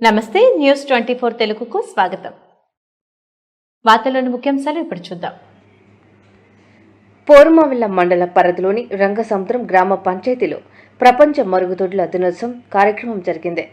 నమస్తే news twenty four తెలుగుకు స్వాగతం. వార్తలోని ముఖ్యాంశాలు ఇప్పుడు చూద్దాం. పోర్మవిల్ల మండల పరిధిలోని రంగసముద్రం గ్రామ పంచాయతీలో ప్రపంచ మరుగుదొడ్ల దినోత్సవం కార్యక్రమం జరిగింది.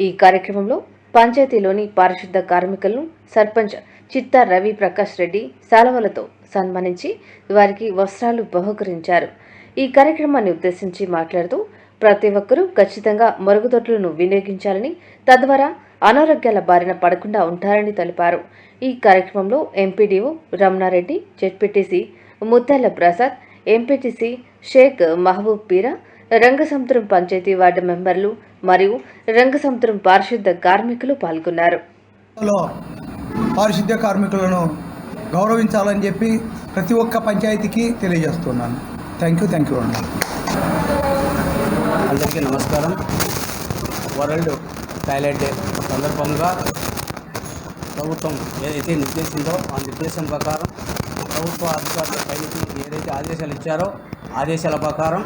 ఈ కార్యక్రమంలో పంచాయతీలోని పారిశుద్ధ కార్మికులను సర్పంచ్ చిత్తా రవి ప్రకాష్ రెడ్డి శాలవలతో సన్మానించి వారికి వస్త్రాలు బహుకరించారు. ఈ కార్యక్రమాన్ని ఉద్దేశించి మాట్లాడుతూ ప్రతి ఒక్కరూ ఖచ్చితంగా మరుగుదొడ్లను వినియోగించాలని తద్వారా అనారోగ్యాల బారిన పడకుండా ఉంటారని తెలిపారు. ఈ కార్యక్రమంలో MPDO Ramana Reddy ZPTC Muttala Prasad MPTC Sheikh Mahaboob Peera Rangasamudram panchayati ward మెంబర్లు మరియు రంగసముద్రం పారిశుద్ధ కార్మికులు పాల్గొన్నారు. పారిశుద్ధ కార్మికులను గౌరవించాలని చెప్పి ప్రతి ఒక్క పంచాయతీకి తెలియజేస్తున్నాను. థ్యాంక్ యూ థ్యాంక్ యూ అండి. అందరికీ నమస్కారం. వరల్డ్ టాయిలెట్ డే సందర్భంగా ప్రభుత్వం ఏదైతే నిర్దేశిందో ఆ నిర్దేశం ప్రకారం ప్రభుత్వ అధికారుల పైకి ఏదైతే ఆదేశాలు ఇచ్చారో ఆదేశాల ప్రకారం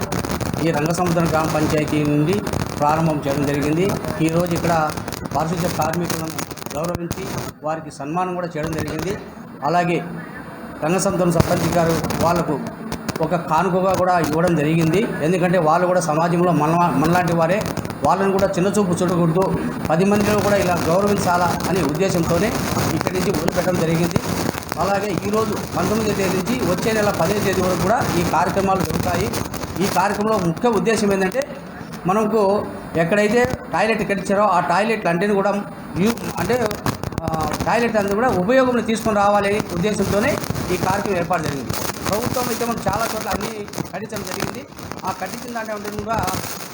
ఈ రంగసముద్రం గ్రామ పంచాయతీ నుండి ప్రారంభం చేయడం జరిగింది. ఈరోజు ఇక్కడ పారిశుద్ధ్య కార్మికులను గౌరవించి వారికి సన్మానం కూడా చేయడం జరిగింది. అలాగే రంగసముద్రం సర్పంచ్ గారు వాళ్ళకు ఒక కానుకగా కూడా ఇవ్వడం జరిగింది. ఎందుకంటే వాళ్ళు కూడా సమాజంలో మన మనలాంటి వారే. వాళ్ళని కూడా చిన్నచూపు చూడకూడదు. పది మందిలో కూడా ఇలా గౌరవించాలా అనే ఉద్దేశంతోనే ఇక్కడి నుంచి వదిలిపెట్టడం జరిగింది. అలాగే ఈరోజు పంతొమ్మిదో తేదీ నుంచి వచ్చే నెల పదిహేను తేదీ వరకు కూడా ఈ కార్యక్రమాలు జరుగుతాయి. ఈ కార్యక్రమంలో ముఖ్య ఉద్దేశం ఏంటంటే మనకు ఎక్కడైతే టాయిలెట్ కట్టించారో ఆ టాయిలెట్లు అంటే కూడా అంటే టాయిలెట్ అంతా కూడా ఉపయోగంలో తీసుకొని రావాలనే ఉద్దేశంతోనే ఈ కార్యక్రమం ఏర్పాటు జరిగింది. ప్రభుత్వం అయితే మనం చాలా చోట్ల అన్ని కట్టించడం జరిగింది. ఆ కట్టించిన దాంట్లో కూడా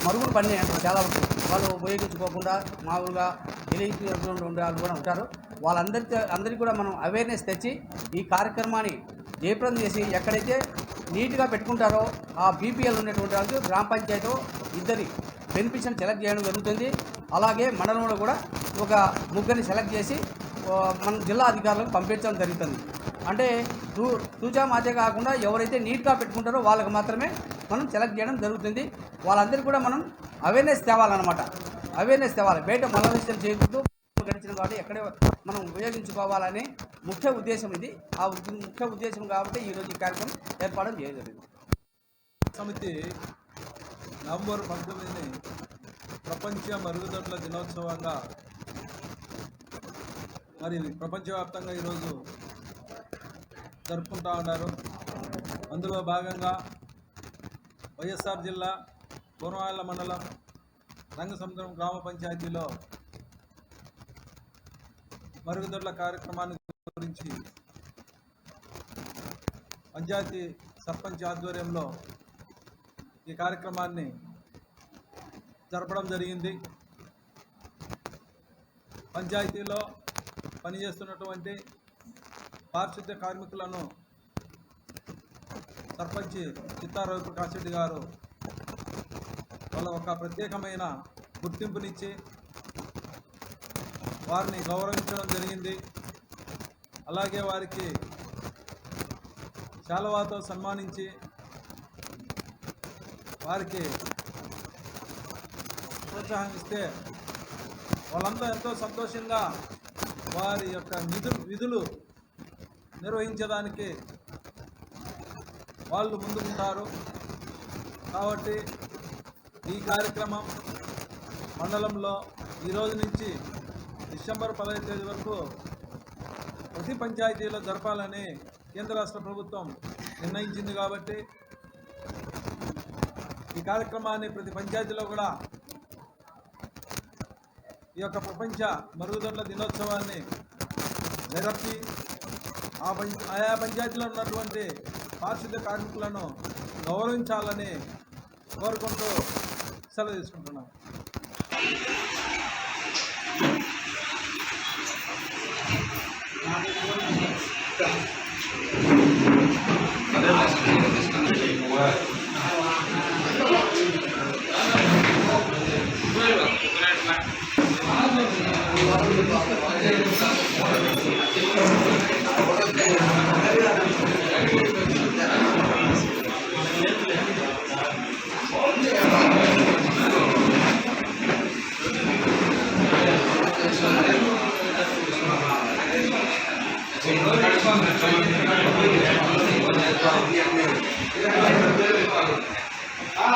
మరుగులు పడినాయి అంటే చాలా ఉంటాయి. వాళ్ళు ఉపయోగించుకోకుండా మామూలుగా ఎలిగి ఉండే వాళ్ళు కూడా ఉంటారు. వాళ్ళందరితో అందరికీ కూడా మనం అవేర్నెస్ తెచ్చి ఈ కార్యక్రమాన్ని జయప్రదం చేసి ఎక్కడైతే నీట్గా పెట్టుకుంటారో ఆ బీపీఎల్ ఉన్నటువంటి వాళ్ళకి గ్రామ పంచాయతీ ఇద్దరి బెనిఫిషన్ సెలెక్ట్ చేయడం జరుగుతుంది. అలాగే మండలంలో కూడా ఒక ముగ్గురిని సెలెక్ట్ చేసి మన జిల్లా అధికారులకు పంపించడం జరుగుతుంది. అంటే తూ తూచా మాచే కాకుండా ఎవరైతే నీట్గా పెట్టుకుంటారో వాళ్ళకి మాత్రమే మనం సెలెక్ట్ చేయడం జరుగుతుంది. వాళ్ళందరికీ కూడా మనం అవేర్నెస్ తేవాలన్నమాట. అవేర్నెస్ తేవాలి. బయట మల చేయకూడదు గడిచిన కాబట్టి ఎక్కడే మనం ఉపయోగించుకోవాలనే ముఖ్య ఉద్దేశం ఇది. ఆ ముఖ్య ఉద్దేశం కాబట్టి ఈరోజు ఈ కార్యక్రమం ఏర్పాటు చేయగలిగింది సమితి నవంబర్ పంతొమ్మిదిని ప్రపంచ మరుగుదొడ్ల దినోత్సవంగా మరి ప్రపంచవ్యాప్తంగా ఈరోజు జరుపుకుంటా ఉన్నారు. అందులో భాగంగా వైఎస్ఆర్ జిల్లా పూర్వాయల మండలం రంగసముద్రం గ్రామ పంచాయతీలో మరుగుదొడ్ల కార్యక్రమాన్ని గురించి పంచాయతీ సర్పంచ్ ఆధ్వర్యంలో ఈ కార్యక్రమాన్ని జరపడం జరిగింది. పంచాయతీలో పనిచేస్తున్నటువంటి పారిశుద్ధ్య కార్మికులను సర్పంచ్ చిత్తారవి ప్రకాష్ రెడ్డి గారు వాళ్ళ ఒక ప్రత్యేకమైన గుర్తింపునిచ్చి వారిని గౌరవించడం జరిగింది. అలాగే వారికి శాలవాతో సన్మానించి వారికి ప్రోత్సాహం ఇస్తే వాళ్ళంతా ఎంతో సంతోషంగా వారి యొక్క నిధులు విధులు నిర్వహించడానికి వాళ్ళు ముందుకుంటారు కాబట్టి ఈ కార్యక్రమం మండలంలో ఈరోజు నుంచి డిసెంబర్ పదహైదు తేదీ వరకు ప్రతి పంచాయతీలో జరపాలని కేంద్ర రాష్ట్ర ప్రభుత్వం నిర్ణయించింది కాబట్టి ఈ కార్యక్రమాన్ని ప్రతి పంచాయతీలో కూడా ఈ యొక్క ప్రపంచ మరుగుదొడ్ల దినోత్సవాన్ని జరపి ఆ పంచ ఆయా పంచాయతీలో ఉన్నటువంటి పారిశుద్ధ్య కార్మికులను గౌరవించాలని కోరుకుంటూ సెలవు తీసుకుంటున్నాను cada día